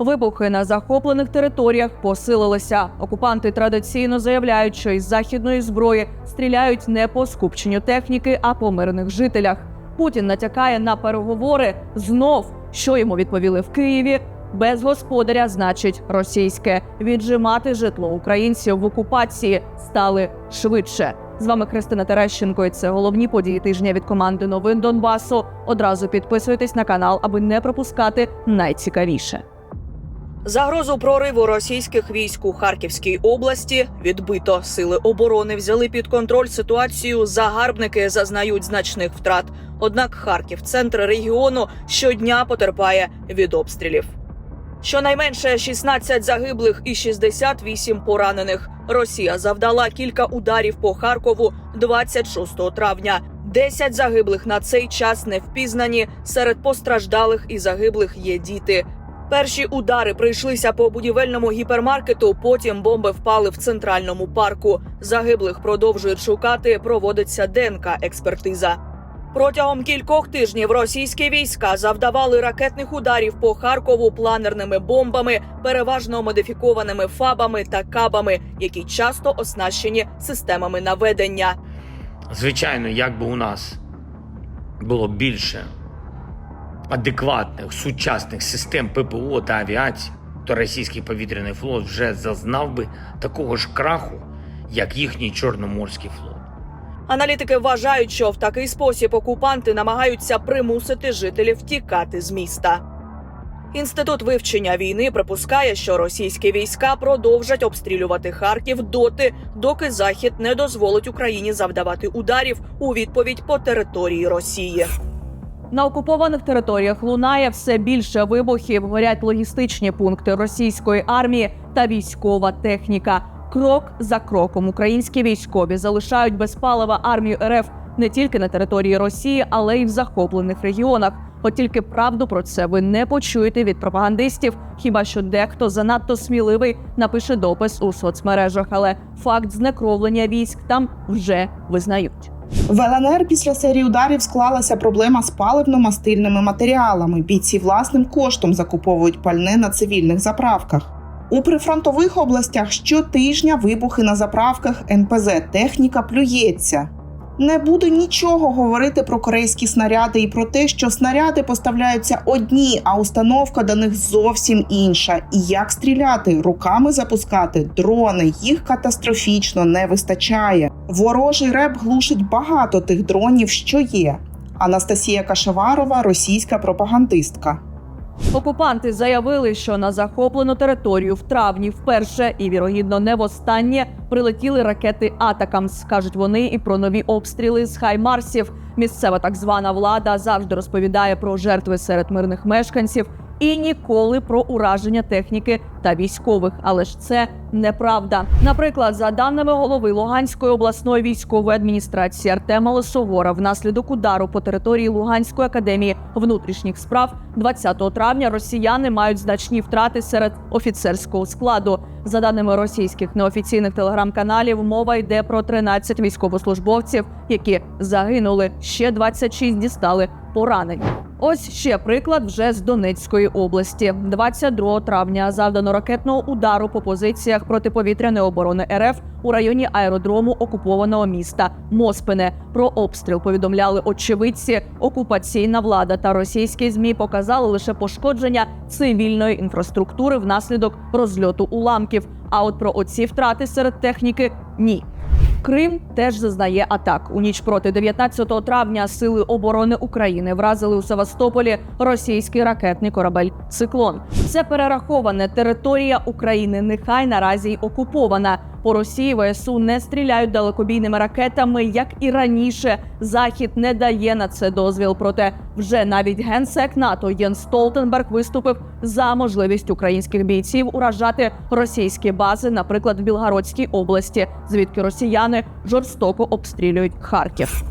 Вибухи на захоплених територіях посилилися. Окупанти традиційно заявляють, що із західної зброї стріляють не по скупченню техніки, а по мирних жителях. Путін натякає на переговори знов, що йому відповіли в Києві. Без господаря значить російське. Віджимати житло українців в окупації стали швидше. З вами Христина Терещенко. і Це головні події тижня від команди новин Донбасу. Одразу підписуйтесь на канал, аби не пропускати найцікавіше. Загрозу прориву російських військ у Харківській області відбито. Сили оборони взяли під контроль ситуацію. Загарбники зазнають значних втрат. Однак Харків, центр регіону, щодня потерпає від обстрілів. Щонайменше 16 загиблих і 68 поранених. Росія завдала кілька ударів по Харкову 26 травня. 10 загиблих на цей час не впізнані. Серед постраждалих і загиблих є діти. Перші удари прийшлися по будівельному гіпермаркету. Потім бомби впали в центральному парку. Загиблих продовжують шукати. Проводиться ДНК експертиза. Протягом кількох тижнів російські війська завдавали ракетних ударів по Харкову планерними бомбами, переважно модифікованими фабами та кабами, які часто оснащені системами наведення. Звичайно, якби у нас було більше адекватних сучасних систем ППО та авіації, то російський повітряний флот вже зазнав би такого ж краху, як їхній Чорноморський флот. Аналітики вважають, що в такий спосіб окупанти намагаються примусити жителів тікати з міста. Інститут вивчення війни припускає, що російські війська продовжать обстрілювати Харків доти, доки Захід не дозволить Україні завдавати ударів у відповідь по території Росії. На окупованих територіях лунає все більше вибухів. Горять логістичні пункти російської армії та військова техніка. Крок за кроком українські військові залишають без палива армію РФ не тільки на території Росії, але й в захоплених регіонах. От тільки правду про це ви не почуєте від пропагандистів. Хіба що дехто занадто сміливий напише допис у соцмережах, але факт знекровлення військ там вже визнають. В ЛНР після серії ударів склалася проблема з паливно-мастильними матеріалами. Бійці власним коштом закуповують пальне на цивільних заправках. У прифронтових областях щотижня вибухи на заправках НПЗ. Техніка плюється. Не буду нічого говорити про корейські снаряди і про те, що снаряди поставляються одні, а установка до них зовсім інша. І як стріляти, руками запускати дрони, їх катастрофічно не вистачає. Ворожий реп глушить багато тих дронів, що є. Анастасія Кашеварова, російська пропагандистка. Окупанти заявили, що на захоплену територію в травні вперше і вірогідно не востаннє прилетіли ракети Атакамс. кажуть вони і про нові обстріли з Хаймарсів. Місцева так звана влада завжди розповідає про жертви серед мирних мешканців і ніколи про ураження техніки та військових. Але ж це неправда. Наприклад, за даними голови Луганської обласної військової адміністрації Артема Лисогора, внаслідок удару по території Луганської академії внутрішніх справ 20 травня росіяни мають значні втрати серед офіцерського складу. За даними російських неофіційних телеграм-каналів, мова йде про 13 військовослужбовців, які загинули. Ще 26 дістали поранень. Ось ще приклад вже з Донецької області. 22 травня завдано ракетного удару по позиціях протиповітряної оборони РФ у районі аеродрому окупованого міста Моспине. Про обстріл повідомляли очевидці. Окупаційна влада та російські змі показали лише пошкодження цивільної інфраструктури внаслідок розльоту уламків. А от про оці втрати серед техніки ні. Крим теж зазнає атак. У ніч проти 19 травня сили оборони України вразили у Севастополі російський ракетний корабель Циклон. Це перераховане територія України. Нехай наразі й окупована. По Росії ВСУ не стріляють далекобійними ракетами, як і раніше. Захід не дає на це дозвіл. Проте вже навіть генсек НАТО Єн Столтенберг виступив за можливість українських бійців уражати російські бази, наприклад, в Білгородській області, звідки росіяни жорстоко обстрілюють Харків.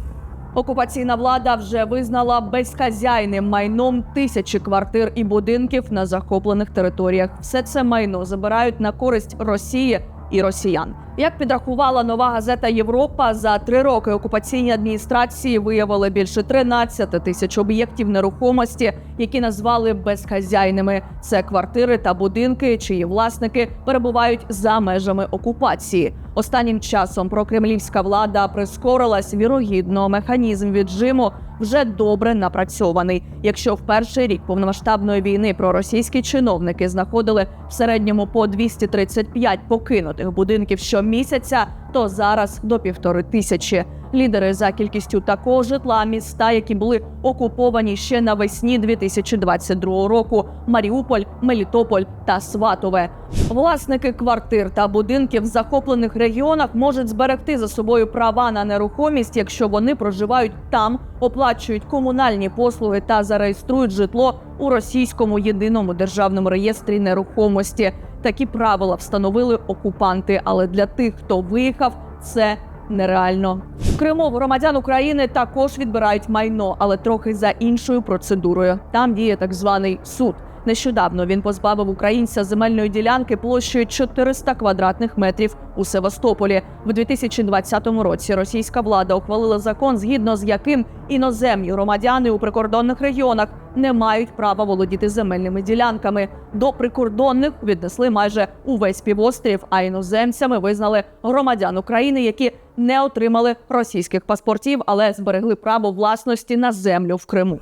Окупаційна влада вже визнала безхазяйним майном тисячі квартир і будинків на захоплених територіях. Все це майно забирають на користь Росії і росіян. Як підрахувала нова газета Європа, за три роки окупаційні адміністрації виявили більше 13 тисяч об'єктів нерухомості, які назвали безхазяйними. Це квартири та будинки, чиї власники перебувають за межами окупації. Останнім часом прокремлівська влада прискорилась вірогідно. Механізм віджиму вже добре напрацьований. Якщо в перший рік повномасштабної війни проросійські чиновники знаходили в середньому по 235 покинутих будинків щомісяця, то зараз до півтори тисячі. Лідери за кількістю такого житла міста, які були окуповані ще навесні 2022 року: Маріуполь, Мелітополь та Сватове. Власники квартир та будинків в захоплених регіонах можуть зберегти за собою права на нерухомість, якщо вони проживають там, оплачують комунальні послуги та зареєструють житло у російському єдиному державному реєстрі нерухомості. Такі правила встановили окупанти, але для тих, хто виїхав, це нереально. В Криму громадян України також відбирають майно, але трохи за іншою процедурою. Там діє так званий суд. Нещодавно він позбавив українця земельної ділянки площею 400 квадратних метрів у Севастополі. В 2020 році російська влада ухвалила закон, згідно з яким іноземні громадяни у прикордонних регіонах не мають права володіти земельними ділянками. До прикордонних віднесли майже увесь півострів, а іноземцями визнали громадян України, які не отримали російських паспортів, але зберегли право власності на землю в Криму.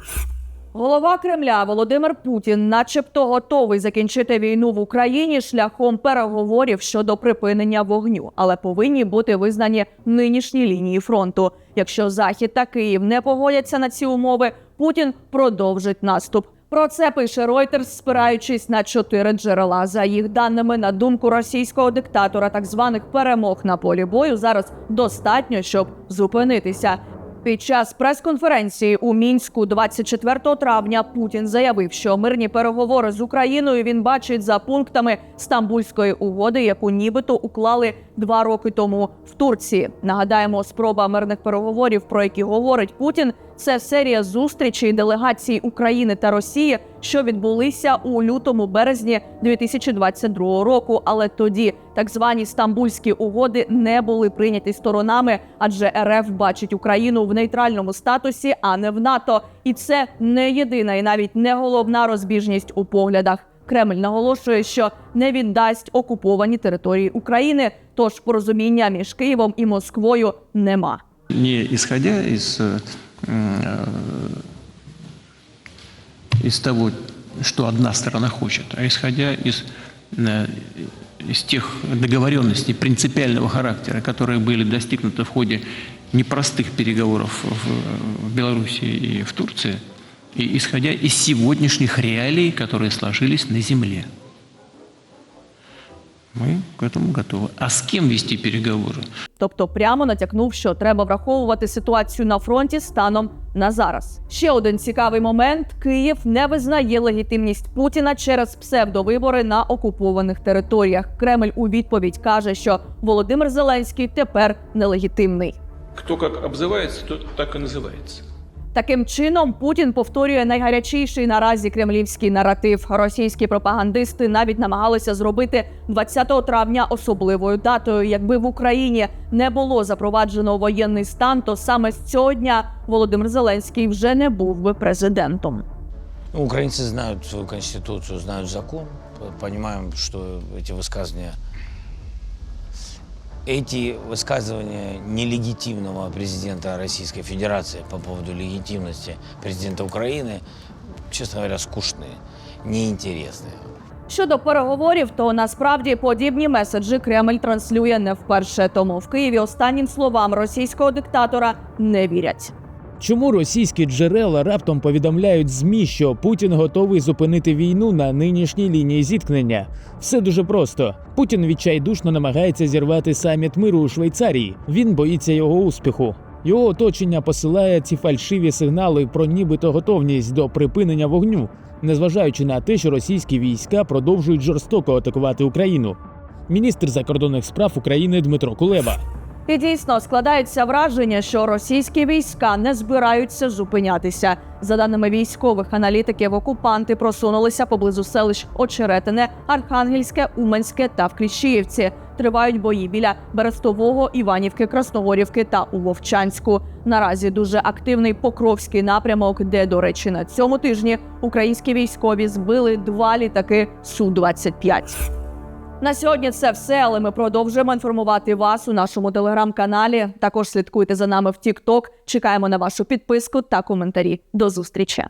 Голова Кремля Володимир Путін, начебто, готовий закінчити війну в Україні шляхом переговорів щодо припинення вогню, але повинні бути визнані нинішні лінії фронту. Якщо Захід та Київ не погодяться на ці умови, Путін продовжить наступ. Про це пише Reuters, спираючись на чотири джерела. За їх даними, на думку російського диктатора, так званих перемог на полі бою зараз достатньо, щоб зупинитися. Під час прес-конференції у мінську 24 травня Путін заявив, що мирні переговори з Україною він бачить за пунктами Стамбульської угоди, яку нібито уклали два роки тому в Турції. Нагадаємо, спроба мирних переговорів, про які говорить Путін, це серія зустрічей делегацій України та Росії, що відбулися у лютому березні 2022 року. Але тоді так звані стамбульські угоди не були прийняті сторонами, адже РФ бачить Україну в нейтральному статусі, а не в НАТО. І це не єдина і навіть не головна розбіжність у поглядах. Кремль наголошує, що не віддасть окуповані території України, тож порозуміння між Києвом і Москвою нема. не исходя из, э, э, из того, что одна сторона хочет, а исходя из, э, из тех договоренностей принципиального характера, которые были достигнуты в ходе непростых переговоров в, Белоруссии и в Турции, и исходя из сегодняшних реалий, которые сложились на земле. Мы к этому готовы. А с кем вести переговоры? Тобто прямо натякнув, що треба враховувати ситуацію на фронті станом на зараз. Ще один цікавий момент: Київ не визнає легітимність Путіна через псевдовибори на окупованих територіях. Кремль у відповідь каже, що Володимир Зеленський тепер нелегітимний. Кто как обзывается, тот так и называется. Таким чином Путін повторює найгарячіший наразі кремлівський наратив. Російські пропагандисти навіть намагалися зробити 20 травня особливою датою. Якби в Україні не було запроваджено воєнний стан, то саме з цього дня Володимир Зеленський вже не був би президентом. Ну, Украинцы знают свою конституцию, знают закон, п- понимаем, что эти высказывания, эти высказывания нелегитимного президента Российской Федерации по поводу легитимности президента Украины, честно говоря, скучные, неинтересные. Щодо переговорів, то насправді подібні меседжі Кремль транслює не вперше. Тому в Києві останнім словам російського диктатора не вірять. Чому російські джерела раптом повідомляють ЗМІ, що Путін готовий зупинити війну на нинішній лінії зіткнення? Все дуже просто. Путін відчайдушно намагається зірвати саміт миру у Швейцарії. Він боїться його успіху. Його оточення посилає ці фальшиві сигнали про нібито готовність до припинення вогню, незважаючи на те, що російські війська продовжують жорстоко атакувати Україну. Міністр закордонних справ України Дмитро Кулеба. І дійсно складається враження, що російські війська не збираються зупинятися. За даними військових аналітиків, окупанти просунулися поблизу селищ Очеретине, Архангельське, Уменське та в Кліщіївці. тривають бої біля Берестового, Іванівки, Красногорівки та у Вовчанську. Наразі дуже активний Покровський напрямок, де, до речі, на цьому тижні українські військові збили два літаки су 25 на сьогодні це все, але ми продовжуємо інформувати вас у нашому телеграм-каналі. Також слідкуйте за нами в TikTok. Чекаємо на вашу підписку та коментарі. До зустрічі.